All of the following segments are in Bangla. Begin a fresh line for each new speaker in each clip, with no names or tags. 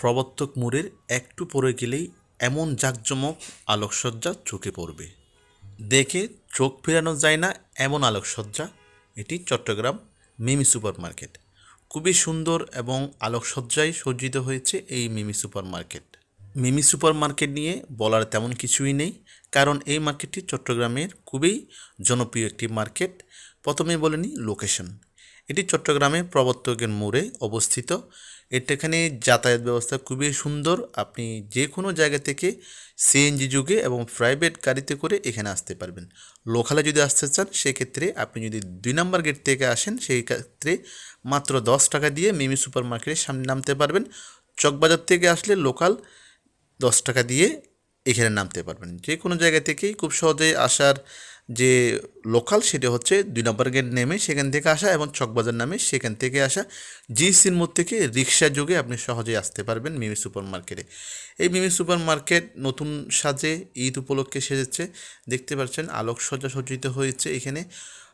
প্রবর্তক মোড়ের একটু পরে গেলেই এমন জাঁকজমক আলোকসজ্জা চোখে পড়বে। দেখে চোখ ফেরানো যায় না এমন আলোকসজ্জা। এটি চট্টগ্রাম মিমি সুপার মার্কেট খুবই সুন্দর এবং আলোকসজ্জায় সজ্জিত হয়েছে এই Mimi super market Mimi super market নিয়ে বলার তেমন কিছুই নেই, কারণ এই মার্কেটটি চট্টগ্রামের খুবই জনপ্রিয় একটি মার্কেট। প্রথমে বলেনি লোকেশন এটি চট্টগ্রামে প্রবর্তকের মোড়ে অবস্থিত। এখানে যাতায়াত ব্যবস্থা খুবই সুন্দর। আপনি যে কোনো জায়গা থেকে সিএনজি যুগে এবং প্রাইভেট গাড়িতে করে এখানে আসতে পারবেন। লোকালে যদি আসতে চান, সেক্ষেত্রে আপনি যদি দুই নম্বর গেট থেকে আসেন সেই ক্ষেত্রে মাত্র দশ টাকা দিয়ে মিমি সুপার মার্কেটের সামনে নামতে পারবেন। চকবাজার থেকে আসলে লোকাল দশ টাকা দিয়ে এখানে নামতে পারবেন। যে কোনো জায়গা থেকেই খুব সহজে আসার যে লোকাল সেটা হচ্ছে দুই নম্বর গেট নেমে সেখান থেকে আসা এবং চকবাজার নামে সেখান থেকে আসা জিসির মোড় থেকে রিক্সা যোগে আপনি সহজেই আসতে পারবেন মিমি সুপার মার্কেটে এই মিমি সুপার মার্কেট নতুন সাজে ঈদ উপলক্ষে সেজেছে। দেখতে পাচ্ছেন, আলোকসজ্জা সজ্জিত হয়েছে এখানে।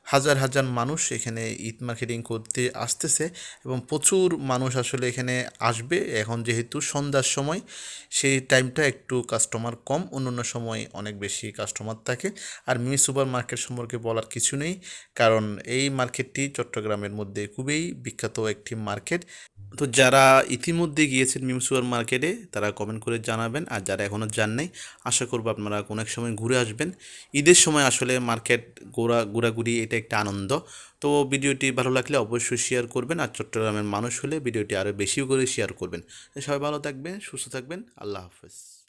হাজার হাজার মানুষ এখানে ঈদ মার্কেটিং করতে আসতেছে এবং প্রচুর মানুষ আসলে এখানে আসবে। এখন যেহেতু সন্ধ্যার সময়, সেই টাইমটা একটু কাস্টমার কম অন্য সময় অনেক বেশি কাস্টমার থাকে। আর মিনি সুপার মার্কেট সম্পর্কে বলার কিছু নেই, কারণ এই মার্কেটটি চট্টগ্রামের মধ্যে খুবই বিখ্যাত একটি মার্কেট। তো যারা ইতিমধ্যে গিয়েছেন মিমি সুপার মার্কেটে তারা কমেন্ট করে জানাবেন। আর যারা এখনও যান নাই, আশা করব আপনারা কোনো এক সময় ঘুরে আসবেন। ঈদের সময় আসলে মার্কেট ঘোরা, ঘোরাঘুরি এটা একটা আনন্দ। তো ভিডিওটি ভালো লাগলে অবশ্যই শেয়ার করবেন আর চট্টগ্রামের মানুষ হলে ভিডিওটি আরও বেশি করে শেয়ার করবেন। সবাই ভালো থাকবেন, সুস্থ থাকবেন, আল্লাহ হাফেজ।